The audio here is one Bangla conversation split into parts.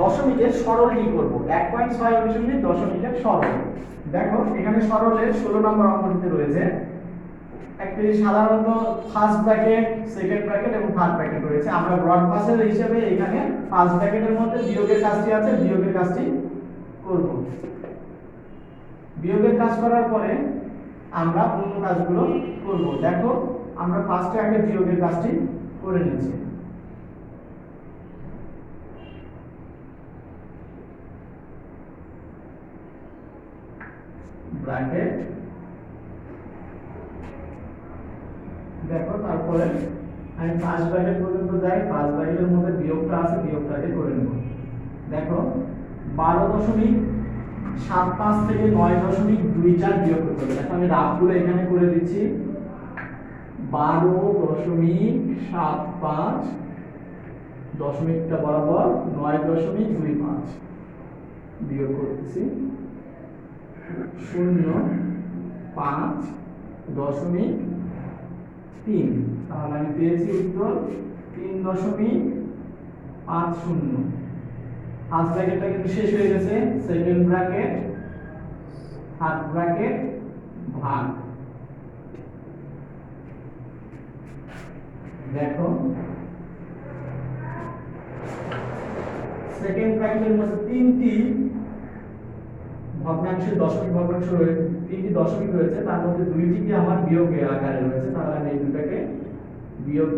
দশমিকের সরল সরলটি করব? এক পয়েন্ট ছয় অনুসরণে দশমিকের সরল। দেখো, এখানে সরলের ষোলো নম্বর অঙ্কটিতে রয়েছে। একটি সাধারণত ফার্স্ট ব্র্যাকেট সেকেন্ড ব্র্যাকেট এবং থার্ড ব্র্যাকেট রয়েছে। আমরা ব্রড পাসের হিসেবে এখানে ফার্স্ট ব্র্যাকেটের মধ্যে বিয়োগের কাজটি আছে, বিয়োগের কাজটি করব। বিয়োগের কাজ করার পরে আমরা অন্য কাজগুলো করব। দেখো, আমরা ফার্স্টে আগে বিয়োগের কাজটি করে নিচ্ছি। ব্র্যাকেট দেখো, তারপরে আমি ফার্স্ট ব্র্যাকেট পর্যন্ত যাই ফার্স্ট ব্র্যাকেটের মধ্যে বিয়োগটা আছে, বিয়োগটাকে করে নেব। দেখো, বারো দশমিক সাত পাঁচ থেকে নয় দশমিক দুই চার বিয়োগ করতে হবে। দেখো, আমি রাফগুলো এখানে করে দিচ্ছি। বারো দশমিক সাত পাঁচ দশমিকটা বরাবর নয় দশমিক দুই পাঁচ বিয়োগ করতেছি। শূন্য পাঁচ দশমিক তিন। তাহলে আমি পেয়েছি উত্তর তিন দশমিক পাঁচ শূন্য। ফার্স্ট ব্র্যাকেটটা কিন্তু শেষ হয়ে গেছে সেকেন্ড ব্র্যাকেট থার্ড ব্র্যাকেট ভাগ। দেখো। সেকেন্ড ব্র্যাকেটের মধ্যে তিনটি ভগ্নাংশের দশমিক ভগ্নাংশ রয়েছে তিনটি দশমিক রয়েছে, তার মধ্যে দুইটি কি আমার বিয়োগ আকারে রয়েছে। তাহলে আমি এই দুটাকে বিয়োগ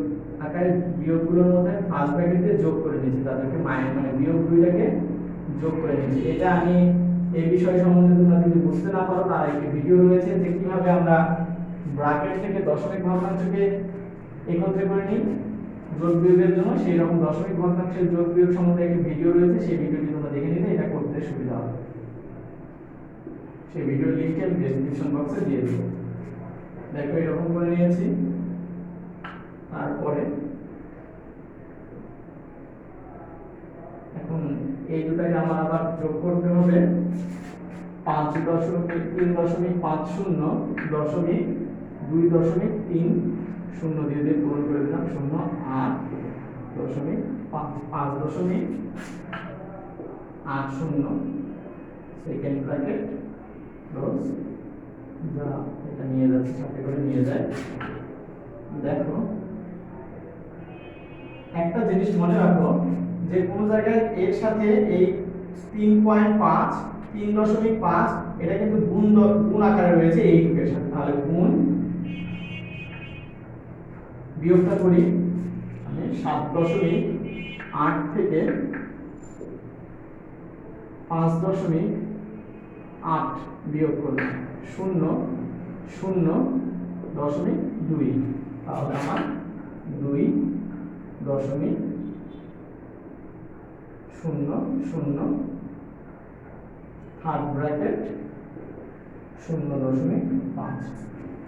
আকারে বিয়োগগুলোর মধ্যে ফার্স্ট ব্র্যাকেট যোগ করে নিয়েছি। তাদেরকে মাইনাস মানে বিয়োগ দুইটাকে যোগ করে নিয়েছি। এটা আমি এই বিষয় সম্বন্ধে তোমরা যদি বুঝতে না পারো, তার একটি ভিডিও রয়েছে যে কীভাবে আমরা ব্র্যাকেট থেকে দশমিক ভগ্নাংশকে একত্রে করে নিই। যোগ বিয়োগের জন্য সেই রকম দশমিক ভগ্নাংশের যোগ বিয়োগ সম্বন্ধে একটি ভিডিও রয়েছে। সেই ভিডিওটি তোমরা দেখে নিলে এটা করতে সুবিধা হবে। সেই ভিডিওর লিংক আমি ডেসক্রিপশন বক্সে দিয়ে দেবো। দেখো, এরকম করে নিয়েছি। তারপরে এখন এই দুটাকে আমার আবার যোগ করতে হবে। পাঁচ দশমিক তিন দশমিক পাঁচ শূন্য দশমিক দুই দশমিক তিন শূন্য দিয়ে দিয়ে পূরণ করে দিলাম, শূন্য আট দশমিক পাঁচ দশমিক আট শূন্য। সেকেন্ড ব্র্যাকেট ক্লোজ যা এটা নিয়ে যাচ্ছে সাথে করে নিয়ে যায়। দেখো, একটা জিনিস মনে রাখো, যে কোনো জায়গায় এর সাথে এই তিন পয়েন্ট পাঁচ, তিন দশমিক পাঁচ, এটা কিন্তু গুণ গুণ আকারে রয়েছে এই টুকের সাথে। তাহলে গুণ বিয়োগটা করি, আমি সাত দশমিক আট থেকে পাঁচ দশমিক আট বিয়োগ করলাম শূন্য শূন্য দশমিক দুই। তাহলে আমার দুই দশমিক শূন্য শূন্য থার্ড ব্র্যাকেট শূন্য দশমিক পাঁচ।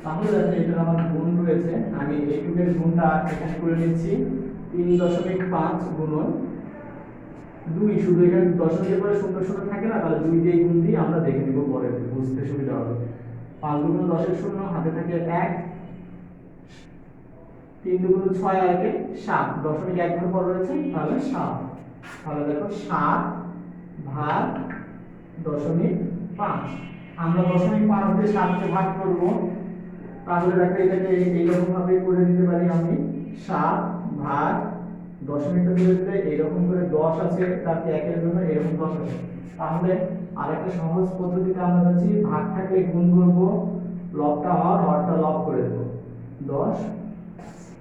তাহলে যাতে এটার আমার গুণ রয়েছে। আমি এইটুকের গুণটা এখানে করে নিচ্ছি। তিন দশমিক পাঁচ গুণন দুই, শুধু এখানে দশমিকের পরে শূন্য শূন্য থাকে না, তাহলে দুই দিয়ে গুণ দিয়ে আমরা দেখে নিব পরে, বুঝতে সুবিধা হবে। পাঁচ দুগুণ দশের শূন্য, হাতে থাকে এক, তিন দুগুণ ছয় একে সাত। দশমিক এক ঘর পর রয়েছে, তাহলে সাত। তাহলে দেখো সাত ভাগ দশমিক পাঁচ। আমরা দশমিক পাঁচ দিয়ে সাতকে ভাগ করব, তাহলে দেখো এটাকে এইরকম ভাবে করে দিতে পারি আমি। সাত ভাগ দশমিকটা ধরে দিলে এইরকম করে দশ আছে তাতে একের জন্য এরকম দশ আছে। তাহলে আরেকটা সহজ পদ্ধতিতে আমরা যাচ্ছি ভাগ থাকলে গুণ করব লবটা হর হরটা লব করে দেব। দশ,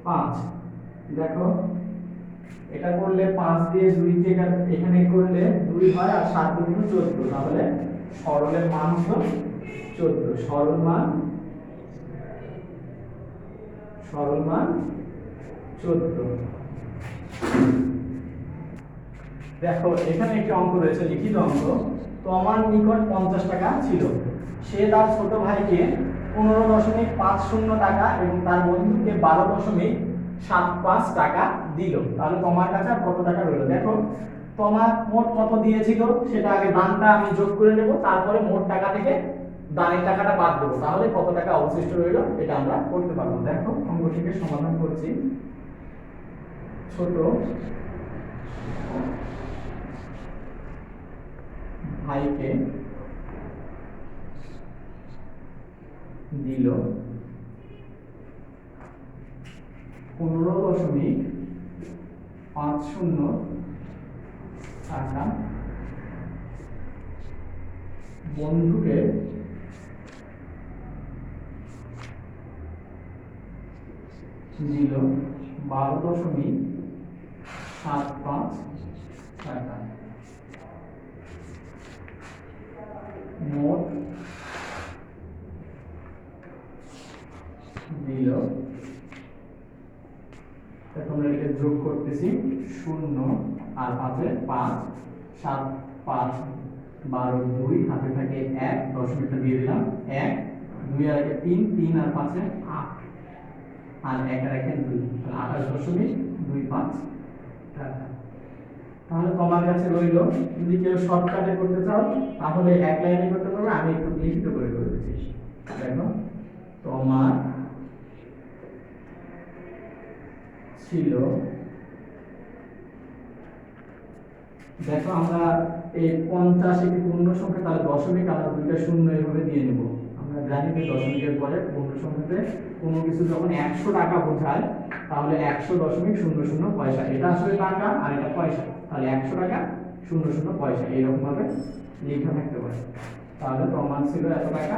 পাঁচ। দেখো, এটা করলে পাঁচ দিয়ে দুই এখানে- এখানে করলে দুই হয় আর সাত দুগুণ চোদ্দ। তাহলে সরলের মান হলো চোদ্দ। সরল মান সরল মান চোদ্দ। দেখো, এখানে একটি অঙ্ক রয়েছে, লিখিত অঙ্ক। তোমার নিকট পঞ্চাশ টাকা ছিল। সে তার ছোট ভাইকে পনেরো দশমিক পাঁচ শূন্য টাকা এবং তার বন্ধুকে বারো দশমিক সাত পাঁচ টাকা দিল। তাহলে তোমার কাছে আর কত টাকা রইল? দেখো, তোমার মোট কত দিয়েছিল? সেটা আগে দানটা আমি যোগ করে নেব, তারপরে মোট টাকা থেকে দানের টাকাটা বাদ দেবো। তাহলে কত টাকা অবশিষ্ট রইল, এটা আমরা করতে পারব। দেখো, অঙ্কটিকে সমাধান করছি। ছোট। ভাইকে দিল পনেরো দশমিক পাঁচ শূন্য টাকা। বন্ধুকে দিল বারো দশমিক সাত পাঁচ টাকা মোট দিল। এখন এটাকে যোগ করতেছি শূন্য আর পাঁচে পাঁচ। সাত পাঁচ বারো দুই, হাতে থাকে এক, দশমিকটা দিয়ে দিলাম এক। দুই আর তিন তিন আর পাঁচে আট। আর এক আর একে দুই আঠাশ দশমিক দুই পাঁচ। তাহলে তোমার কাছে রইল, যদি কেউ শর্টকাটে করতে চাও, তাহলে এক লাইনে করতে পারবে আমি একটু লিখিত করে করে দিচ্ছি দেখো, তোমার ছিল, দেখো আমরা এই পঞ্চাশ একটি পূর্ণ সংখ্যা, তাহলে দশমিক আমরা দুইটা শূন্য এভাবে দিয়ে নেব। আমরা জানি যে দশমিকের পরে পূর্ণ সংখ্যাতে কোনো কিছু যখন একশো টাকা বোঝায়, তাহলে একশো দশমিক শূন্য শূন্য পয়সা। এটা আসলে টাকা আর এটা পয়সা। তাহলে একশো টাকা, শূন্য শূন্য পয়সা। এইরকম ভাবে লেখা থাকতে পারে। তাহলে প্রমাণ ছিল এত টাকা।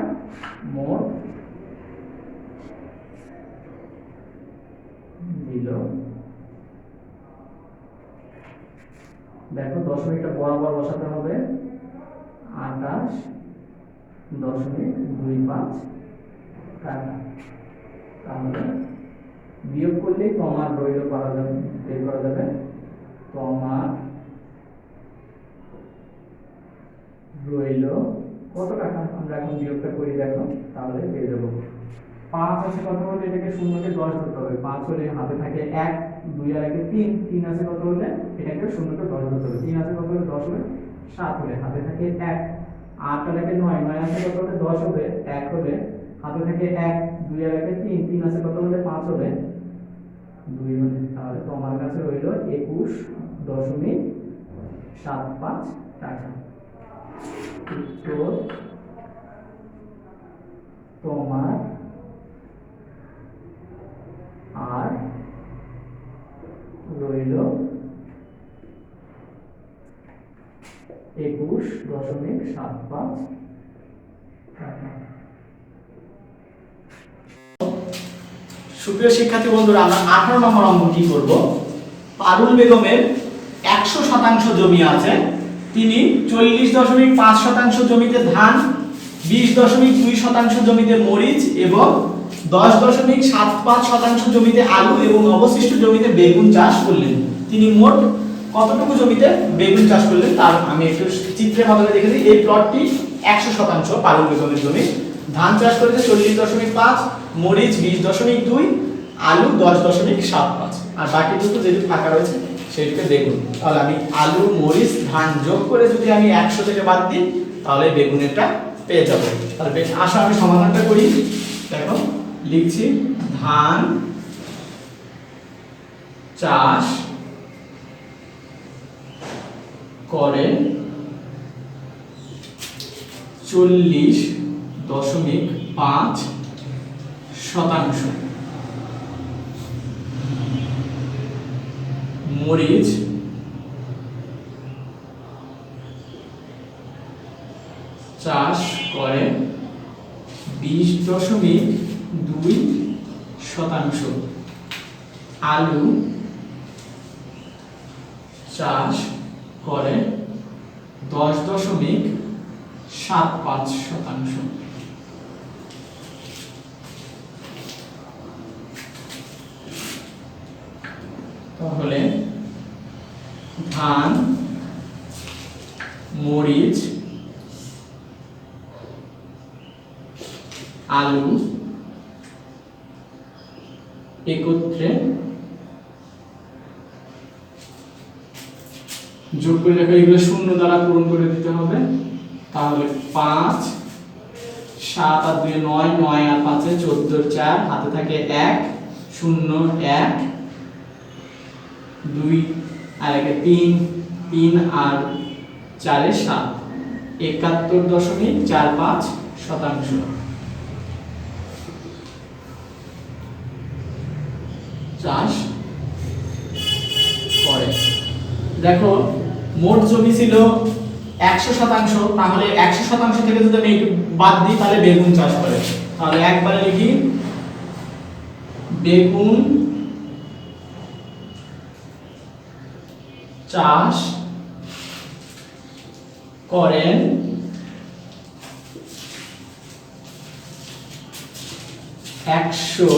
মোট দিল। দেখো, দশমিকটা বরাবর বসাতে হবে। আঠাশ দশমিক দুই পাঁচ টাকা। বিয়োগ করলেই তোমার রইল করা যাবে, বের করা যাবে। তোমার রইল কত টাকা? আমরা এখন বিয়োগটা করি, দেখো, তাহলে পেয়ে যাব। পাঁচ আছে কত হলে? এটাকে শূন্যকে দশ ধরতে হবে। পাঁচ হলে হাতে থাকে এক, দুই আর একে তিন। তিন আছে কত হলে? এটাকে শূন্যকে দশ ধরতে হবে। তিন আছে কত হলে? দশ হলে? সাত হলে। হাতে থাকে এক। আট আর একে নয়। নয় আছে কত হলে? দশ হবে। এক হলে হাতে থাকে এক, দুই আর একে তিন তিন আছে কত হলে পাঁচ হবে। দুই হলে তাহলে তোমার কাছে রইল একুশ দশমিক সাত পাঁচ টাকা। উত্তর, তোমার আর রইল একুশ দশমিক সাত পাঁচ টাকা। সুপ্রিয় শিক্ষার্থী বন্ধুরা, আমরা আঠারো নম্বর অঙ্ক কি করব? পারুল বেগমের একশো শতাংশ জমি আছে। তিনি চল্লিশ দশমিক পাঁচ শতাংশ জমিতে ধান, বিশ দশমিক দুই শতাংশ জমিতে মরিচ এবং দশ দশমিক সাত পাঁচ শতাংশ জমিতে আলু এবং অবশিষ্ট জমিতে বেগুন চাষ করলেন। তিনি মোট কতটুকু জমিতে বেগুন চাষ করলেন? তার আমি একটু চিত্রে ভাবে দেখে দিই। এই প্লটটি একশো শতাংশ পারুল বেগমের জমি। ধান চাষ করেছে চল্লিশ দশমিক পাঁচ, মরিচ বিশ দশমিক দুই, আলু দশ দশমিক সাত পাঁচ। আর বাকি দুটো যেটি ফাঁকা রয়েছে, সেটিকে দেখুন তাহলে আমি আলু, মরিচ, ধান যোগ করে যদি আমি একশো থেকে বাদ দিই, তাহলে বেগুনেরটা পেয়ে যাব। তাহলে বেশ, আসো, আমি সমাধানটা করি। দেখো, লিখছি, ধান চাষ করে চল্লিশ দশমিক পাঁচ শতাংশ। মরিচ চাষ করে বিশ দশমিক দুই শতাংশ। আলু চাষ করে দশ দশমিক সাত পাঁচ শতাংশ। তাহলে ধান, মরিচ, আলু একত্রে যোগ করে দেখো এগুলো শূন্য দ্বারা পূরণ করে দিতে হবে। তাহলে পাঁচ, সাত আর দুই নয় নয় আর পাঁচে চোদ্দ চার, হাতে থাকে এক, শূন্য এক দুই, আর একে তিন তিন আর চারে সাত। একাত্তর দশমিক চার পাঁচ শতাংশ। চাষ করে। দেখো, মোট জমি ছিল একশো শতাংশ, তাহলে একশো শতাংশ থেকে যদি আমি একটু বাদ দিই, তাহলে বেগুন চাষ করে। তাহলে একবারে লিখি, বেগুন চাষ করেন একশো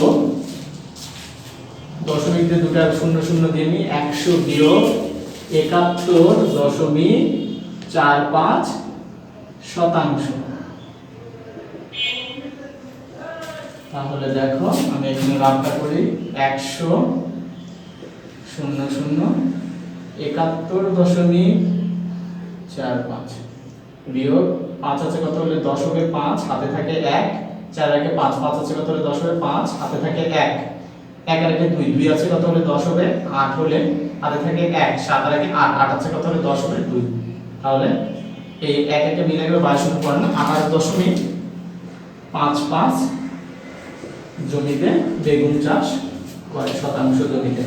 দশমিক দুটা শূন্য শূন্য দিয়ে একশো বিয়োগ একাত্তর দশমিক চার পাঁচ শতাংশ। তাহলে দেখো আমি এখানে রাবটা করি। একশো শূন্য শূন্য একাত্তর দশমিক চার পাঁচ। বিয়োগ পাঁচ আছে কত হলে দশকে পাঁচ, হাতে থাকে এক। চার একে পাঁচ পাঁচ আছে কত হলে দশ হবে পাঁচ, হাতে থাকে এক। এক একে দুই দুই আছে কত হলে দশ হবে আট হলে হাতে থাকে এক। সাত একে আট আট আছে কত হলে দশ হবে দুই। তাহলে এই এক একে মিলে গেলে বাইশ হবে না আঠাশ দশমিক পাঁচ পাঁচ জমিতে বেগুন চাষ করে শতাংশ জমিতে।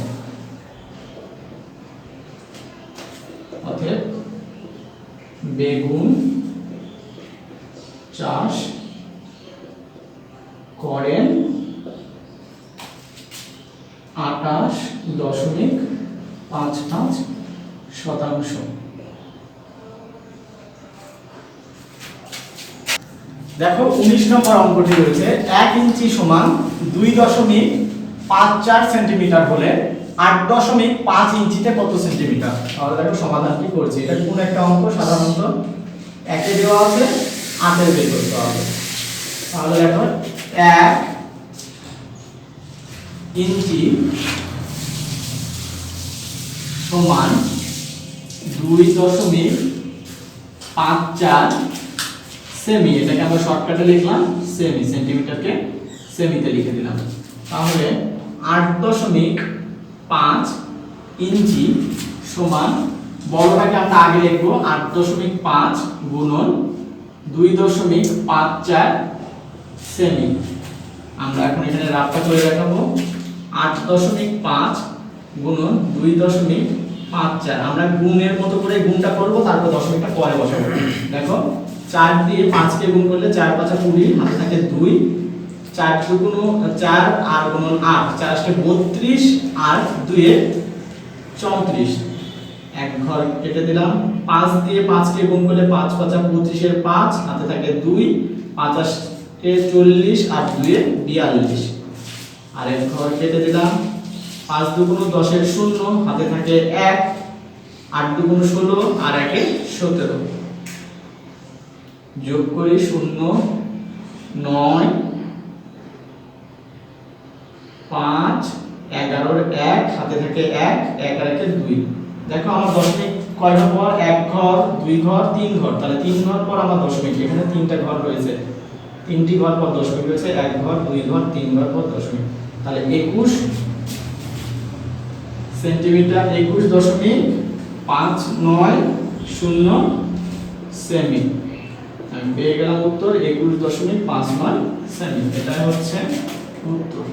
বেগুন চাষ করেন আটাশ দশমিক পাঁচ পাঁচ শতাংশ। দেখো উনিশ নম্বর অঙ্কটি রয়েছে, এক ইঞ্চি সমান দুই দশমিক পাঁচ চার সেন্টিমিটার হলে আট দশমিক পাঁচ ইঞ্চিতে কত সেন্টিমিটার? তাহলে দেখো সমাধান কি করছি? এটা কোন একটা অঙ্ক সাধারণত একে দেওয়া আছে, আটের বের করতে হবে। তাহলে দেখো, এক ইঞ্চি সমান দুই দশমিক পাঁচ চার সেমি। এটাকে আমরা শর্টকাটে লিখলাম, সেমি সেন্টিমিটারকে সেমিতে লিখে দিলাম। তাহলে আট দশমিক পাঁচ ইঞ্চি সমান বড়টাকে আমরা আগে লিখব আট দশমিক পাঁচ গুণন দুই দশমিক পাঁচ চার সেমি। আমরা এখন এখানে রাফটা করে দেখাবো। আট দশমিক পাঁচ গুণন দুই দশমিক পাঁচ চার। আমরা গুণের মতো করে গুণটা করব, তারপর দশমিকটা পরে বসাবো। দেখো, চার দিয়ে পাঁচকে গুণ করলে চার পাঁচা কুড়ি, হাতে থাকে দুই। চার দুগুণ চার আর গুণন আট, চার আসলে বত্রিশ আর দুয়ে চৌত্রিশ। এক ঘর কেটে দিলাম, পাঁচ দিয়ে পাঁচকে গুণ করলে পাঁচ, পাঁচা পঁচিশের পাঁচ, হাতে থাকে দুই পাঁচাশকে চল্লিশ আর দুয়ে বিয়াল্লিশ। আর এক ঘর কেটে দিলাম, পাঁচ দুগুণ দশের শূন্য, হাতে থাকে এক, আট দুগুণ ষোলো আর একে সতেরো। যোগ করি শূন্য, নয় পাঁচ, এগারোর এক হাতে থাকে এক এক আর একে দুই। দেখো আমার দশমিক কয় ঘর পর এক ঘর, দুই ঘর, তিন ঘর। তাহলে তিন ঘর পর আমার দশমিক। এখানে তিনটা ঘর রয়েছে। তিনটি ঘর পর দশমিক রয়েছে, এক ঘর, দুই ঘর, তিন ঘর পর দশমিক। তাহলে একুশ সেন্টিমিটার, একুশ দশমিক পাঁচ নয় শূন্য সেমি। আমি পেয়ে গেলাম উত্তর, একুশ দশমিক পাঁচ নয় সেমি। এটাই হচ্ছে উত্তর।